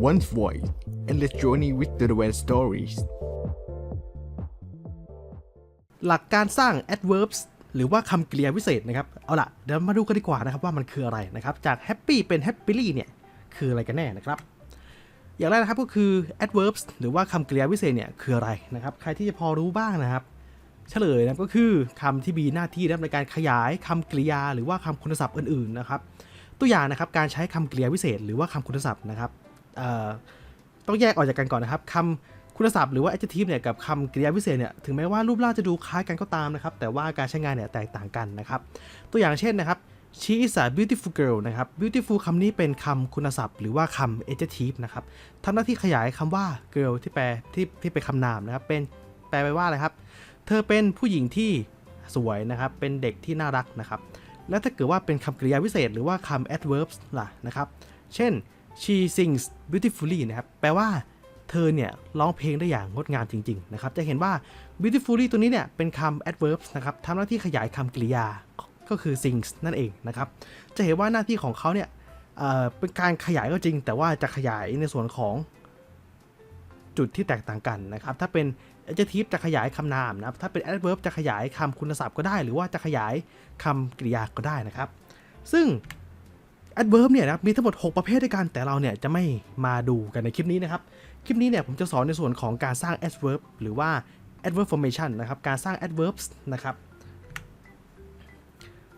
One's voice endless journey with the Red stories หลักการสร้าง adverbs หรือว่าคำกริยาวิเศษนะครับ เอาล่ะ เดี๋ยวมาดูกันดีกว่านะครับว่ามันคืออะไรนะครับ จาก happy เป็น happily เนี่ย คืออะไรกันแน่นะครับ อย่างแรกนะครับก็คือ adverbs หรือว่าคำกริยาวิเศษเนี่ยคืออะไรนะครับ ใครที่จะพอรู้บ้างนะครับ เฉลยนะก็คือคำที่มีหน้าที่นะในการขยายคำกริยา หรือว่าคำคุณศัพท์อื่นๆนะครับ ตัวอย่างนะครับการใช้คำกริยาวิเศษ หรือว่าคำคุณศัพท์นะครับ ต้องแยกออกจากกันก่อนนะครับคำคุณศัพท์หรือว่า adjective เนี่ยกับคำกริยาวิเศษเนี่ยถึงแม้ว่ารูปร่างจะดูคล้ายกันก็ตามนะครับ แต่ว่าการใช้งานเนี่ยแตกต่างกันนะครับ ตัวอย่างเช่นนะครับ she is a beautiful girl นะครับ beautiful คำนี้เป็นคำคุณศัพท์ หรือว่าคำ adjective นะครับทำหน้าที่ขยายคำว่า girl ที่แปลที่ที่เป็นคำนามนะครับเป็นแปลไปว่าอะไรครับเธอเป็นผู้หญิงที่สวยนะครับ เป็นเด็กที่น่ารักนะครับ แล้วถ้าเกิดว่าเป็นคำกริยาวิเศษ หรือว่าคำ adverbs ล่ะนะครับ เช่น she sings beautifully นะครับ แปลว่าเธอเนี่ยร้องเพลงได้อย่างงดงามจริง ๆ นะครับ จะเห็นว่า beautifully ตัวนี้เนี่ยเป็นคำ adverb นะครับทำหน้าที่ขยายคำกริยา ก็คือ sings นั่นเองนะครับ จะเห็นว่าหน้าที่ของเขาเนี่ยเเป็นการขยายก็จริง แต่ว่าจะขยายในส่วนของจุดที่แตกต่างกันนะครับ ถ้าเป็น adjective จะขยายคำนามนะครับ ถ้าเป็น adverb จะขยายคำคุณศัพท์ก็ได้ หรือว่าจะขยายคำกริยาก็ได้นะครับ ซึ่ง adverb เนี่ยนะครับมีทั้งหมด 6 ประเภทด้วยกัน แต่เราเนี่ยจะไม่มาดูกันในคลิปนี้นะครับ คลิปนี้เนี่ยผมจะสอนในส่วนของการสร้าง adverb หรือว่า adverb formation นะครับ การสร้าง adverbs นะครับ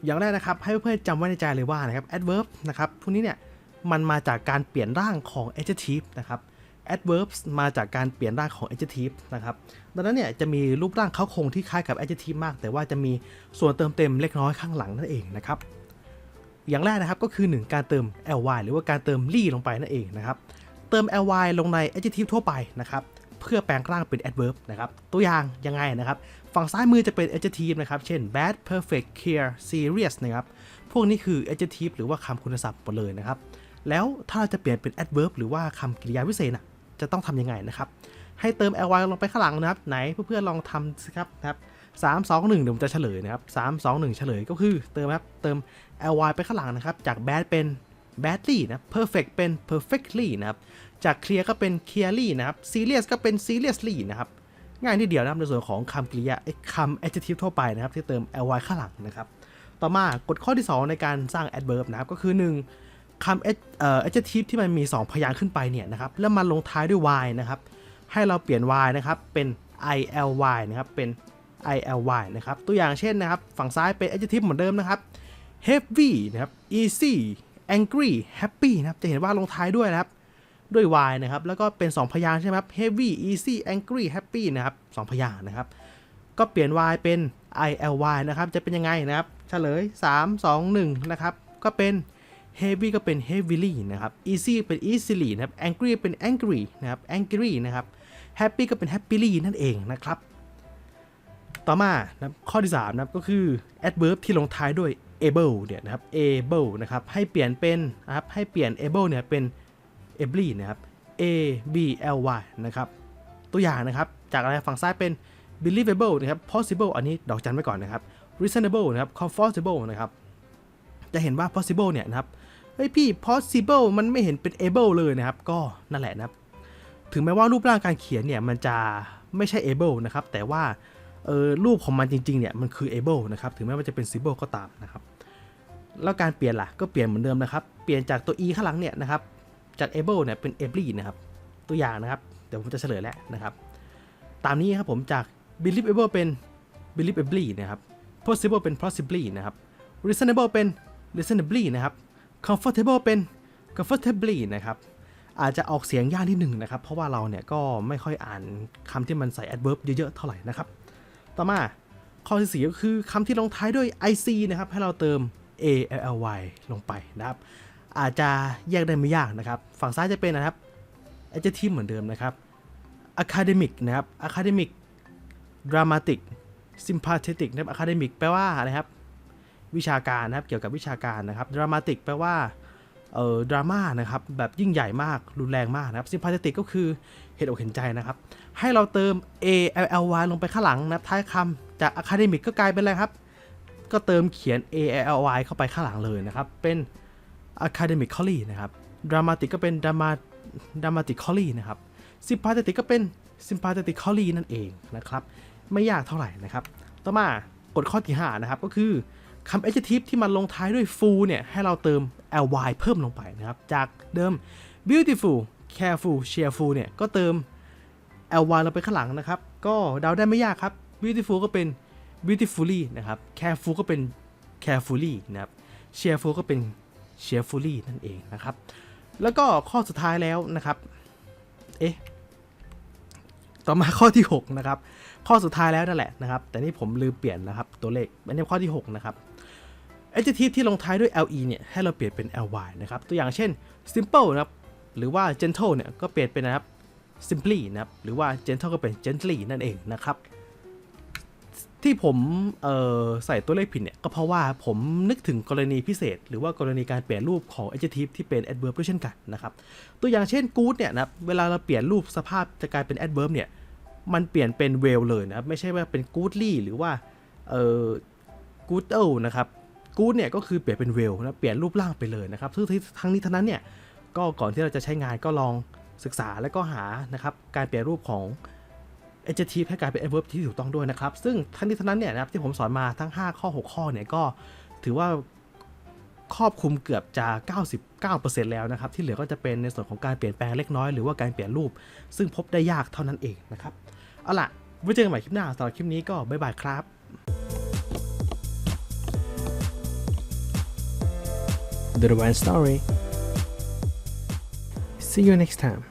อย่างแรกนะครับ ให้เพื่อนๆจำไว้ในใจเลยว่านะครับ adverb นะครับพวกนี้เนี่ยมันมาจากการเปลี่ยนร่างของ adjective นะครับ adverbs มาจากการเปลี่ยนร่างของ adjective นะครับ ดังนั้นเนี่ยจะมีรูปร่างเขาคงที่คล้ายกับ adjective มาก แต่ว่าจะมีส่วนเติมเต็มเล็กน้อยข้างหลังนั่นเองนะครับ อย่างแรกนะครับก็คือ 1 การเติม ly หรือว่าการเติม ly ลงไปนั่นเองนะครับ เติม ly ลงใน adjective ทั่วไปนะครับ เพื่อแปลงร่างเป็น adverb นะครับ ตัวอย่างยังไงนะครับ ฝั่งซ้ายมือจะเป็น adjective นะครับ เช่น bad perfect clear serious นะครับ พวกนี้คือ adjective หรือว่าคำคุณศัพท์หมดเลยนะครับ แล้วถ้าเราจะเปลี่ยนเป็น adverb หรือว่าคำกริยาวิเศษนะจะต้องทำยังไงนะครับ ให้เติม ly ลงไปข้างหลังนะครับ ไหนเพื่อนๆลองทำสิครับนะครับ สามสองหนึ่งเดี๋ยวผมจะเฉลยนะครับสามสองหนึ่งเฉลยก็คือเติมครับ เติม ly ไปข้างหลังนะครับ จาก bad เป็น badly นะ perfect เป็น perfectly นะครับ จาก clear ก็เป็น clearly นะครับ serious ก็เป็น seriously นะครับ ง่ายนิดเดียวนะครับในส่วนของคำกริยาคำ adjective ทั่วไปนะครับ ที่เติม ly ข้างหลังนะครับ ต่อมากฎข้อที่ 2 ในการสร้าง adverb นะครับ ก็คือ 1คำ adjective ที่มันมี 2 พยางค์ขึ้นไปเนี่ยนะครับ แล้วมันลงท้ายด้วย y นะครับ ให้เราเปลี่ยน y นะครับ เป็น ily นะครับ เป็น ily นะครับ ตัวอย่างเช่นนะครับ ฝั่งซ้ายเป็น adjective เหมือนเดิมนะครับ heavy นะครับ easy angry happy นะครับ จะเห็นว่าลงท้ายด้วยนะครับ ด้วย y นะครับ แล้วก็เป็น 2 พยางค์ใช่ไหมครับ heavy easy angry happy นะครับ2พยางค์นะครับ ก็เปลี่ยน y เป็น ily นะครับ จะเป็นยังไงนะครับ เฉลย 3 2 1 นะครับ ก็เป็น heavy ก็เป็น heavily นะครับ easy เป็น easily นะครับ angry เป็น angry นะครับ angry นะครับ happy ก็เป็น happily นั่นเองนะครับ ต่อมานะข้อที่3นะครับก็คือ adverb ที่ลงท้ายด้วย able เนี่ยนะครับ able นะครับให้เปลี่ยนเป็นนะครับให้เปลี่ยน able เนี่ยเป็น ably นะครับ a b l y นะครับตัวอย่างนะครับจากอะไรฝั่งซ้ายเป็น believable นะครับ possible อันนี้ดอกจันไว้ก่อนนะครับ reasonable นะครับ comfortable นะครับจะเห็นว่า possible เนี่ยนะครับเฮ้ยพี่ possible มันไม่เห็นเป็น able เลยนะครับ ก็นั่นแหละนะครับ ถึงแม้ว่ารูปร่างการเขียนเนี่ยมันจะไม่ใช่ able นะครับ แต่ว่า เออรูปของมันจริงๆเนี่ยมันคือ able นะครับถึงแม้ว่าจะเป็น symbol ก็ตามนะครับแล้วการเปลี่ยนล่ะก็เปลี่ยนเหมือนเดิมนะครับเปลี่ยนจากตัว e ข้างหลังเนี่ยนะครับจาก able เนี่ยเป็น ably นะครับตัวอย่างนะครับเดี๋ยวผมจะเฉลยแล้วนะครับตามนี้ครับผมจาก believable เป็น believably นะครับ possible เป็น possibly นะครับ reasonable เป็น reasonably นะครับ comfortable เป็น comfortably นะครับอาจจะออกเสียงยากนิดหนึ่งนะครับ เพราะว่าเราเนี่ยก็ไม่ค่อยอ่านคำที่มันใส่ adverb เยอะๆเท่าไหร่นะครับ ต่อมาข้อที่สี่ก็คือคำที่ลงท้ายด้วย ic นะครับ ให้เราเติม a l l y ลงไปนะครับ อาจจะแยกได้ไม่ยากนะครับ ฝั่งซ้ายจะเป็นนะครับ adjective เหมือนเดิมนะครับ academic นะครับ academic dramatic sympathetic นะครับ academic แปลว่าอะไรครับ วิชาการนะครับ เกี่ยวกับวิชาการนะครับ dramatic แปลว่า เอ่อดราม่านะครับแบบยิ่งใหญ่มากรุนแรงมากนะครับ sympathetic ก็คือเห็นอกเห็นใจนะครับ ให้เราเติม a l l y ลงไปข้างหลังนะท้ายคำจาก academic ก็กลายเป็นอะไรครับ ก็เติมเขียน all y เข้าไปข้างหลังเลยนะครับ เป็น academically นะครับ dramatic ก็เป็น drama dramatically นะครับ sympathetic ก็เป็น sympathetically นั่นเองนะครับ ไม่ยากเท่าไหร่นะครับ ต่อมากฎข้อที่5นะครับก็คือ คำ adjective ที่มันลงท้ายด้วย full เนี่ย ให้เราเติม ly เพิ่มลงไปนะครับ จากเดิม beautiful careful cheerful เนี่ย ก็เติม ly ลงไปข้างหลังนะครับ ก็เดาได้ไม่ยากครับ beautiful ก็เป็น beautifully นะครับ careful ก็เป็น carefully นะครับ cheerful ก็เป็น cheerfully นั่นเองนะครับ แล้วก็ข้อสุดท้ายแล้วนะครับ เอ๊ะ ต่อมาข้อที่ 6 นะครับ ข้อสุดท้ายแล้วนั่นแหละนะครับ แต่นี่ผมลืมเปลี่ยนนะครับ ตัวเลขอันนี้ข้อที่ 6 นะครับ adjective ที่ลงท้ายด้วย le เนี่ยให้เราเปลี่ยนเป็น ly นะครับ ตัวอย่างเช่น simple นะครับ หรือว่า gentle เนี่ยก็เปลี่ยนเป็นนะครับ simply นะครับ หรือว่า gentle ก็เป็น gently นั่นเองนะครับ ที่ผมใส่ตัวเลขผิดเนี่ยก็เพราะว่าผมนึกถึงกรณีพิเศษ หรือว่ากรณีการเปลี่ยนรูปของ adjective ที่เป็น adverb ด้วยเช่นกันนะครับ ตัวอย่างเช่น good เนี่ยนะครับ เวลาเราเปลี่ยนรูปสภาพจะกลายเป็น adverb เนี่ย มันเปลี่ยนเป็น well เลยนะครับ ไม่ใช่ว่าเป็น goodly หรือว่า goodl นะครับ good เนี่ยก็คือเปลี่ยนเป็น well นะเปลี่ยนรูปร่างไปเลยนะครับซึ่งทั้งนี้ทั้งนั้นเนี่ยก็ก่อนที่เราจะใช้งานก็ลองศึกษาและก็หานะครับการเปลี่ยนรูปของ adjective ให้กลายเป็น adverb ที่ถูกต้องด้วยนะครับ ซึ่งทั้งนี้ทั้งนั้นเนี่ยนะครับที่ผมสอนมาทั้ง 5 ข้อ 6 ข้อเนี่ยก็ถือว่าครอบคลุมเกือบจะ 99%แล้วนะครับ ที่เหลือก็จะเป็นในส่วนของการเปลี่ยนแปลงเล็กน้อยหรือว่าการเปลี่ยนรูป ซึ่งพบได้ยากเท่านั้นเองนะครับ เอาล่ะไว้เจอกันใหม่คลิปหน้าสำหรับคลิปนี้ก็บ๊ายบายครับ The One Story. See you next time